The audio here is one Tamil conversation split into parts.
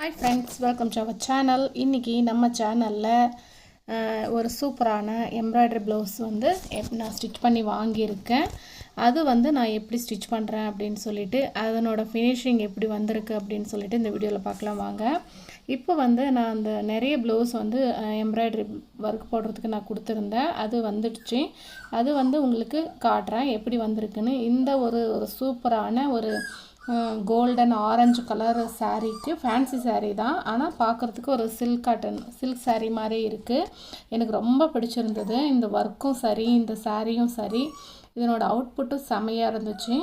Hi friends welcome to our channel இன்றைக்கி நம்ம சேனலில் ஒரு சூப்பரான எம்ப்ராய்டரி ப்ளவுஸ் வந்து எப் நான் ஸ்டிச் பண்ணி வாங்கியிருக்கேன். அது வந்து நான் எப்படி ஸ்டிச் பண்ணுறேன் அப்படின்னு சொல்லிட்டு அதனோட ஃபினிஷிங் எப்படி வந்திருக்கு அப்படின்னு சொல்லிட்டு இந்த வீடியோவில் பார்க்கலாம் வாங்க. இப்போ வந்து நான் அந்த நிறைய ப்ளவுஸ் வந்து எம்ப்ராய்டரி ஒர்க் போடுறதுக்கு நான் கொடுத்துருந்தேன். அது வந்துடுச்சு. அது வந்து உங்களுக்கு காட்டுறேன் எப்படி வந்திருக்குன்னு. இந்த ஒரு ஒரு சூப்பரான ஒரு கோல்டன் ஆரஞ்சு கலர் சாரீக்கு ஃபேன்சி சாரீ தான். ஆனால் பார்க்குறதுக்கு ஒரு சில்க் காட்டன் சில்க் சாரீ மாதிரி இருக்குது எனக்கு ரொம்ப பிடிச்சிருந்தது. இந்த ஒர்க்கும் சரி இந்த சாரியும் சரி இதனோட அவுட்புட்டும் செமையாக இருந்துச்சு.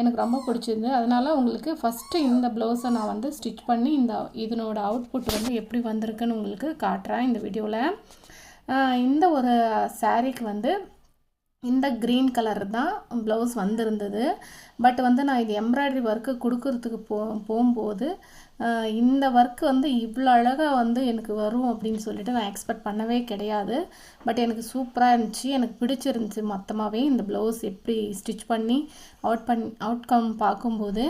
எனக்கு ரொம்ப பிடிச்சிருந்து அதனால் உங்களுக்கு ஃபஸ்ட்டு இந்த ப்ளவுஸை நான் வந்து ஸ்டிச் பண்ணி இந்த இதனோட அவுட்புட் வந்து எப்படி வந்திருக்குன்னு உங்களுக்கு காட்டுறேன் இந்த வீடியோவில் இந்த ஒரு சாரீக்கு வந்து இந்த க்ரீன் கலர் தான் ப்ளவுஸ் வந்திருந்தது. பட் வந்து நான் இது எம்ப்ராய்டரி ஒர்க்கு கொடுக்கறதுக்கு போ போகும்போது இந்த ஒர்க்கு வந்து இவ்வளோ அழகாக வந்து எனக்கு வரும் அப்படின்னு சொல்லிட்டு நான் எக்ஸ்பெக்ட் பண்ணவே கிடையாது. பட் எனக்கு சூப்பராக இருந்துச்சு. எனக்கு பிடிச்சிருந்துச்சி மொத்தமாகவே இந்த ப்ளவுஸ் எப்படி ஸ்டிச் பண்ணி அவுட் பண் அவுட்கம் பார்க்கும்போது.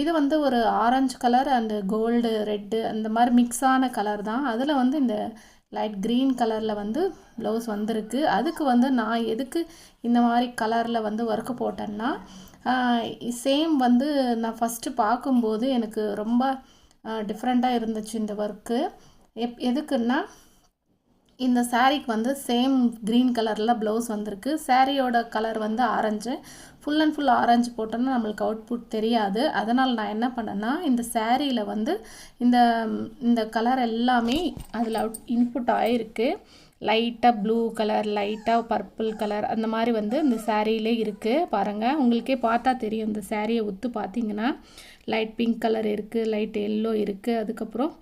இது வந்து ஒரு orange colour and gold red அந்த மாதிரி மிக்ஸான கலர் தான். அதில் வந்து இந்த லைட் க்ரீன் கலரில் வந்து ப்ளவுஸ் வந்திருக்கு. அதுக்கு வந்து நான் எதுக்கு இந்த மாதிரி கலரில் வந்து ஒர்க்கு போட்டேன்னா சேம் வந்து நான் ஃபஸ்ட்டு பார்க்கும்போது எனக்கு ரொம்ப டிஃப்ரெண்ட்டாக இருந்துச்சு இந்த ஒர்க்கு எப் எதுக்குன்னா இந்த சாரீக்கு வந்து சேம் க்ரீன் கலரில் ப்ளவுஸ் வந்திருக்கு. சாரியோட கலர் வந்து orange full and full orange போட்டோன்னா நம்மளுக்கு அவுட்புட் தெரியாது. அதனால் நான் என்ன பண்ணேன்னா இந்த சேரீயில் வந்து இந்த இந்த கலர் எல்லாமே அதில் அவுட் இன்புட் ஆகிருக்கு லைட்டாக ப்ளூ கலர் லைட்டாக பர்பிள் கலர் அந்த மாதிரி வந்து இந்த சேரீலே இருக்குது பாருங்கள் உங்களுக்கே பார்த்தா தெரியும் இந்த சேரீயை ஒத்து பார்த்தீங்கன்னா லைட் பிங்க் கலர் இருக்குது லைட் எல்லோ இருக்குது அதுக்கப்புறம்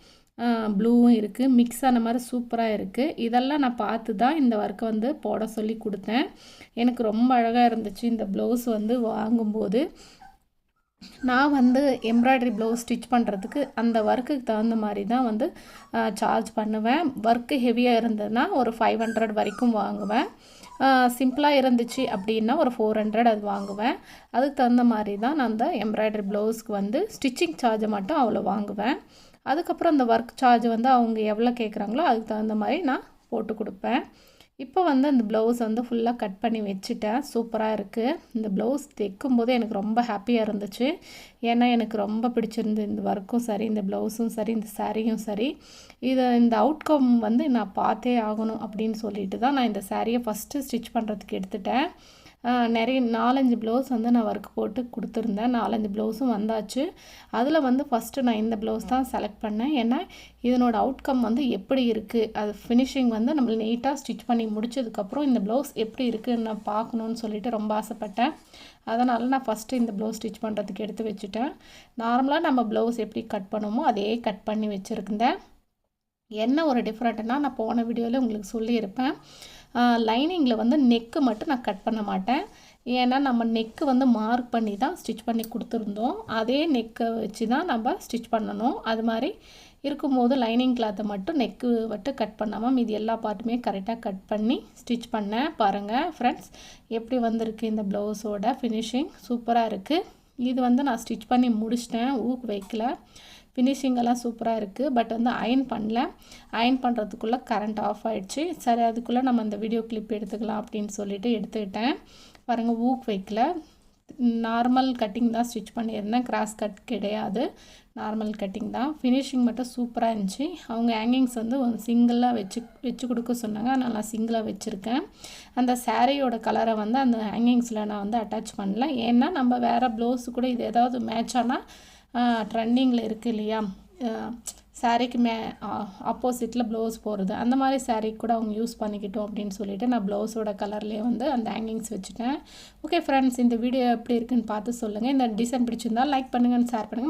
ப்ளூவும் இருக்குது மிக்ஸ் ஆன மாதிரி சூப்பராக இருக்குது இதெல்லாம் நான் பார்த்து தான் இந்த ஒர்க்கை வந்து போட சொல்லி கொடுத்தேன். எனக்கு ரொம்ப அழகாக இருந்துச்சு இந்த ப்ளவுஸ் வந்து வாங்கும்போது. நான் வந்து எம்ப்ராய்டரி ப்ளவுஸ் ஸ்டிச் பண்ணுறதுக்கு அந்த ஒர்க்குக்கு தகுந்த மாதிரி தான் வந்து சார்ஜ் பண்ணுவேன். ஒர்க்கு ஹெவியாக இருந்ததுன்னா ஒரு ஃபைவ் ஹண்ட்ரட் வரைக்கும் வாங்குவேன். சிம்பிளாக இருந்துச்சு அப்படின்னா ஒரு ஃபோர் ஹண்ட்ரட் அது வாங்குவேன். அதுக்கு தகுந்த மாதிரி தான் நான் அந்த எம்ப்ராய்டரி ப்ளவுஸ்க்கு வந்து ஸ்டிச்சிங் சார்ஜை மட்டும் அவ்வளோ வாங்குவேன். அதுக்கப்புறம் அந்த ஒர்க் சார்ஜ் வந்து அவங்க எவ்வளோ கேட்குறாங்களோ அதுக்கு தகுந்த மாதிரி நான் போட்டு கொடுப்பேன். இப்போ வந்து அந்த ப்ளவுஸ் வந்து ஃபுல்லாக கட் பண்ணி வச்சுட்டேன். சூப்பராக இருக்குது இந்த ப்ளவுஸ் தைக்கும் போது எனக்கு ரொம்ப ஹாப்பியாக இருந்துச்சு. ஏன்னா எனக்கு ரொம்ப பிடிச்சிருந்து இந்த ஒர்க்கும் சரி இந்த ப்ளவுஸும் சரி இந்த சாரியும் சரி இதை இந்த அவுட்கம் வந்து நான் பார்த்தே ஆகணும் அப்படின்னு சொல்லிட்டு தான் நான் இந்த சாரியை ஃபஸ்ட்டு ஸ்டிச் பண்ணுறதுக்கு எடுத்துட்டேன். நிறைய நாலஞ்சு ப்ளவுஸ் வந்து நான் ஒர்க் போட்டு கொடுத்துருந்தேன். நாலஞ்சு ப்ளவுஸும் வந்தாச்சு. அதில் வந்து ஃபஸ்ட்டு நான் இந்த ப்ளவுஸ் தான் செலக்ட் பண்ணேன். ஏன்னா இதனோட அவுட்கம் வந்து எப்படி இருக்குது அது ஃபினிஷிங் வந்து நம்மளை நீட்டாக ஸ்டிச் பண்ணி முடிச்சதுக்கப்புறம் இந்த ப்ளவுஸ் எப்படி இருக்குதுன்னு நான் பார்க்கணுன்னு சொல்லிட்டு ரொம்ப ஆசைப்பட்டேன். அதனால் நான் ஃபஸ்ட்டு இந்த ப்ளவுஸ் ஸ்டிச் பண்ணுறதுக்கு எடுத்து வச்சுட்டேன். நார்மலாக நம்ம ப்ளவுஸ் எப்படி கட் பண்ணுமோ அதே கட் பண்ணி வச்சுருந்தேன். என்ன ஒரு டிஃப்ரெண்ட்னா நான் போன வீடியோவில் உங்களுக்கு சொல்லியிருப்பேன். லைனிங்கில் வந்து நெக்கு மட்டும் நான் கட் பண்ண மாட்டேன். ஏன்னா நம்ம நெக்கு வந்து மார்க் பண்ணி தான் ஸ்டிச் பண்ணி கொடுத்துருந்தோம். அதே நெக்கை வச்சு தான் நம்ம ஸ்டிச் பண்ணணும். அது மாதிரி இருக்கும்போது லைனிங் கிளாத்தை மட்டும் நெக்கு மட்டும் கட் பண்ணாமல் மீதி எல்லா பார்ட்டுமே கரெக்டாக கட் பண்ணி ஸ்டிச் பண்ணேன் பாருங்கள் ஃப்ரெண்ட்ஸ் எப்படி வந்திருக்கு இந்த ப்ளவுஸோட ஃபினிஷிங் சூப்பராக இருக்குது இது வந்து நான் ஸ்டிச் பண்ணி முடிச்சிட்டேன். ஊக்கு வைக்கல. ஃபினிஷிங்கெல்லாம் சூப்பராக இருக்குது பட் வந்து அயன் பண்ணல. அயன் பண்ணுறதுக்குள்ளே கரண்ட் ஆஃப் ஆகிடுச்சு சரி அதுக்குள்ளே நம்ம அந்த வீடியோ கிளிப் எடுத்துக்கலாம் அப்படின்னு சொல்லிட்டு எடுத்துக்கிட்டேன். பாருங்கள் ஊக் வைக்கல. நார்மல் கட்டிங் தான் ஸ்டிச் பண்ணியிருந்தேன். கிராஸ் கட் கிடையாது. நார்மல் கட்டிங் தான். ஃபினிஷிங் மட்டும் சூப்பராக இருந்துச்சு. அவங்க ஹேங்கிங்ஸ் வந்து சிங்கிளாக வச்சு வச்சு கொடுக்க சொன்னாங்க. அதனால் நான் சிங்கிளாக வச்சுருக்கேன். அந்த சாரியோட கலரை வந்து அந்த ஹேங்கிங்ஸில் நான் வந்து அட்டாச் பண்ணல. ஏன்னா நம்ம வேறு ப்ளவுஸு கூட இது ஏதாவது மேட்ச் ஆனால் ட்ரெண்டிங்கில் இருக்குது இல்லையா? சாரீக்கு மே ஆப்போசிட்டில் ப்ளவுஸ் போகிறது அந்த மாதிரி சாரீ கூட அவங்க யூஸ் பண்ணிக்கிட்டோம் அப்படின்னு சொல்லிட்டு நான் ப்ளவுஸோட கலர்லேயே வந்து அந்த ஹேங்கிங்ஸ் வச்சுட்டேன். ஓகே ஃப்ரெண்ட்ஸ் இந்த வீடியோ எப்படி இருக்குன்னு பார்த்து சொல்லுங்கள் இந்த டிசைன் பிடிச்சிருந்தால் லைக் பண்ணுங்கள் ஷேர் பண்ணுங்கள்